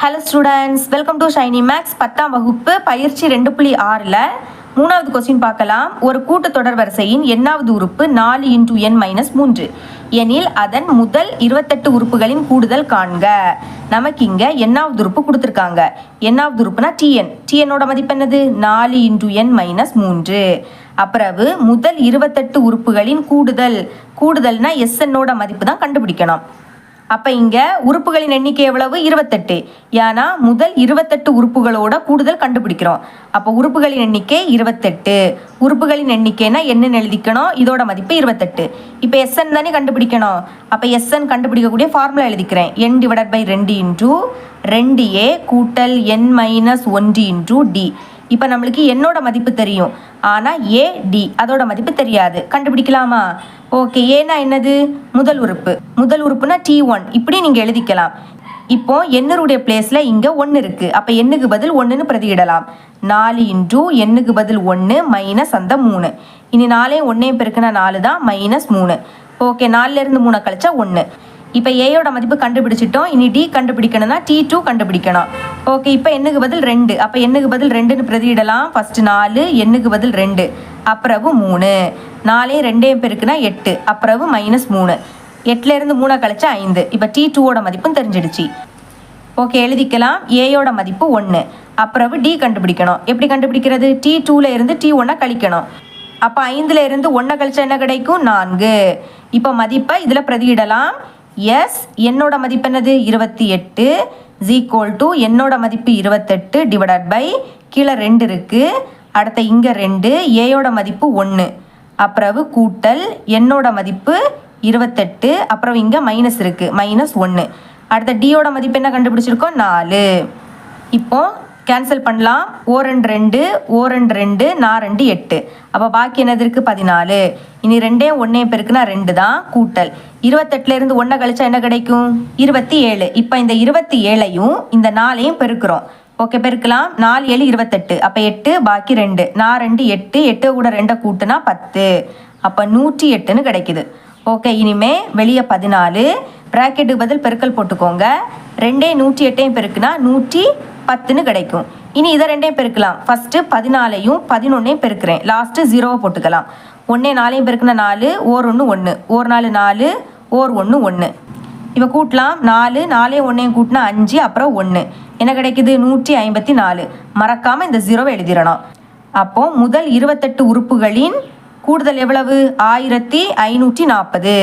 Hello students welcome to Shiny Maths பத்தாம் வகுப்பு பயிற்சி ரெண்டு புள்ளி ஆறில் மூணாவது கொஸ்டின் பார்க்கலாம். ஒரு கூட்டத்தொடர் வரிசையின் எண்ணாவது உறுப்பு நாலு இன்டூ என் மைனஸ் மூன்று. எனில் அதன் முதல் இருபத்தெட்டு உறுப்புகளின் கூடுதல் காண்க. நமக்கு இங்கே எண்ணாவது உறுப்பு கொடுத்துருக்காங்க. எண்ணாவது உறுப்புனா டிஎன் டிஎன்னோட மதிப்பு என்னது? நாலு இன்டூ என் மைனஸ் மூன்று. அப்புறவு முதல் இருபத்தெட்டு உறுப்புகளின் கூடுதல். கூடுதல்னா எஸ்என்னோட மதிப்பு தான் கண்டுபிடிக்கணும். அப்போ இங்கே உறுப்புகளின் எண்ணிக்கை எவ்வளவு? இருபத்தெட்டு. ஏன்னா முதல் இருபத்தெட்டு உறுப்புகளோட கூடுதல் கண்டுபிடிக்கிறோம். அப்போ உறுப்புகளின் எண்ணிக்கை இருபத்தெட்டு. உறுப்புகளின் எண்ணிக்கைனா என்னன்னு எழுதிக்கணும்? இதோட மதிப்பு இருபத்தெட்டு. இப்போ எஸ்என் தானே கண்டுபிடிக்கணும்? அப்போ எஸ்என் கண்டுபிடிக்கக்கூடிய ஃபார்முலா எழுதிக்கிறேன். என் டிவைடட் பை ரெண்டு இன்டூ ரெண்டு ஏ கூட்டல் என் மைனஸ் ஒன்று இன்டூ டி இப்போ நம்மளுக்கு என்னோட மதிப்பு தெரியும். ஆனால் ஏ டி அதோட மதிப்பு தெரியாது. கண்டுபிடிக்கலாமா? ஓகே ஏன்னா என்னது? முதல் உறுப்பு. முதல் உறுப்புனா டி ஒன் இப்படி நீங்கள் எழுதிக்கலாம். இப்போ எண்ணருடைய பிளேஸில் இங்கே ஒன்று இருக்குது அப்போ எண்ணுக்கு பதில் ஒன்றுன்னு பிரதியிடலாம். நாலு இன்டூ எண்ணுக்கு பதில் ஒன்று மைனஸ் அந்த மூணு. இனி நாலே ஒன்றையும் பெருக்குனா நாலு தான் மைனஸ் மூணு. ஓகே நாலுலேருந்து மூணை கழிச்சா ஒன்று இப்போ ஏயோட மதிப்பு கண்டுபிடிச்சிட்டோம். இனி டி கண்டுபிடிக்கணும்னா டி டூ கண்டுபிடிக்கணும். ஓகே இப்போ எண்ணுக்கு பதில் ரெண்டு? அப்போ எண்ணுக்கு பதில் ரெண்டுன்னு பிரதியிடலாம். ஃபஸ்ட்டு நாலு எண்ணுக்கு பதில் ரெண்டு? அப்புறவு மூணு. நாலே ரெண்டையும் பெருக்குனா எட்டு. அப்புறவு மைனஸ் மூணு. எட்டுலேருந்து மூணை கழிச்சா ஐந்து. இப்போ டி டூவோட மதிப்பும் தெரிஞ்சிடுச்சு. ஓகே எழுதிக்கலாம். ஏயோட மதிப்பு ஒன்று அப்புறவு டி கண்டுபிடிக்கணும். எப்படி கண்டுபிடிக்கிறது? டி டூவில் இருந்து டி ஒன்றை கழிக்கணும். அப்போ ஐந்துலேருந்து ஒன்றை கழிச்சா என்ன கிடைக்கும்? நான்கு. இப்போ மதிப்பை இதில் பிரதியிடலாம். எஸ் என்னோட மதிப்பு என்னது? இருபத்தி எட்டு. ஜீக்வல் டு என்னோட மதிப்பு இருபத்தெட்டு டிவைடட் பை கீழே ரெண்டு இருக்குது அடுத்த இங்கே ரெண்டு ஏயோட மதிப்பு ஒன்று அப்புறவு கூட்டல் என்னோட மதிப்பு இருபத்தெட்டு. அப்புறம் இங்கே மைனஸ் இருக்குது மைனஸ் ஒன்று அடுத்த டியோட மதிப்பு என்ன கண்டுபிடிச்சிருக்கோம்? நாலு. இப்போது கேன்சல் பண்ணலாம். ஓ ரெண்டு ரெண்டு ஓ ரெண்டு ரெண்டு நான் ரெண்டு எட்டு. அப்போ பாக்கி என்னது இருக்குது பதினாலு. இனி ரெண்டே ஒன்றே பெருக்குனா ரெண்டு தான் கூட்டல். இருபத்தெட்டுலேருந்து ஒன்றை கழிச்சா என்ன கிடைக்கும்? இருபத்தி ஏழு இப்போ இந்த இருபத்தி ஏழையும் இந்த நாலையும் பெருக்கிறோம். ஓகே பெருக்கலாம். நாலு ஏழு இருபத்தெட்டு. அப்போ எட்டு பாக்கி ரெண்டு. நான் ரெண்டு எட்டு. எட்டு கூட ரெண்டை கூட்டுனா பத்து. அப்போ நூற்றி எட்டுன்னு கிடைக்குது. ஓகே இனிமே வெளியே பதினாலு. ப்ராக்கெட்டுக்கு பதில் பெருக்கல் போட்டுக்கோங்க. ரெண்டே நூற்றி எட்டையும் பெருக்குனா நூற்றி பத்துன்னு கிடைக்கும். இனி இதை ரெண்டையும் பெருக்கலாம். ஃபஸ்ட்டு பதினாலையும் பதினொன்னையும் பெருக்கிறேன். லாஸ்ட்டு ஜீரோவை போட்டுக்கலாம். ஒன்றே நாலையும் பெருக்குனா நாலு ஓர் ஒன்று ஒன்று ஓர் நாலு நாலு ஓர் ஒன்று ஒன்று இப்போ கூட்டலாம். நாலு நாலே ஒன்றையும் கூட்டினா அஞ்சு அப்புறம் ஒன்று என்ன கிடைக்குது? நூற்றி ஐம்பத்தி நாலு. மறக்காமல் இந்த ஜீரோவை எழுதிடணும். அப்போது முதல் இருபத்தெட்டு உறுப்புகளின் கூடுதல் எவ்வளவு? ஆயிரத்தி ஐநூற்றி நாற்பது.